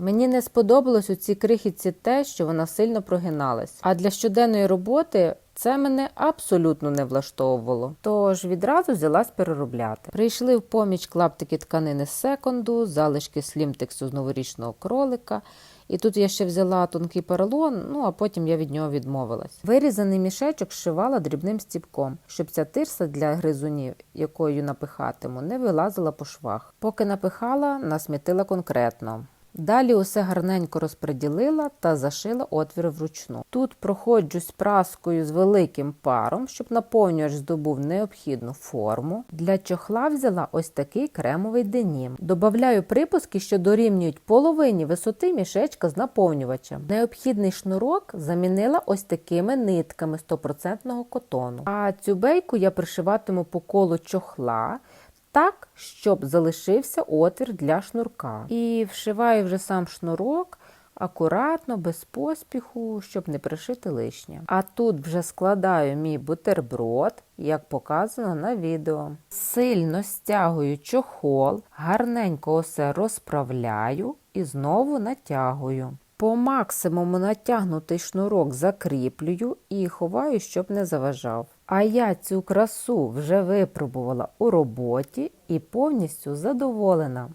Мені не сподобалось у цій крихітці те, що вона сильно прогиналась. А для щоденної роботи це мене абсолютно не влаштовувало. Тож відразу взялась переробляти. Прийшли в поміч клаптики тканини з секонду, залишки слімтексу з новорічного кролика. І тут я ще взяла тонкий поролон, ну а потім я від нього відмовилась. Вирізаний мішечок зшивала дрібним стіпком, щоб ця тирса для гризунів, якою напихатиму, не вилазила по швах. Поки напихала, насмітила конкретно. Далі усе гарненько розподілила та зашила отвір вручну. Тут проходжусь праскою з великим паром, щоб наповнювач здобув необхідну форму. Для чохла взяла ось такий кремовий денім. Добавляю припуски, що дорівнюють половині висоти мішечка з наповнювачем. Необхідний шнурок замінила ось такими нитками 100% котону. А цю бейку я пришиватиму по колу чохла так, щоб залишився отвір для шнурка. І вшиваю вже сам шнурок акуратно, без поспіху, щоб не пришити лишнє. А тут вже складаю мій бутерброд, як показано на відео. Сильно стягую чохол, гарненько усе розправляю і знову натягую. По максимуму натягнутий шнурок закріплюю і ховаю, щоб не заважав. А я цю красу вже випробувала у роботі і повністю задоволена.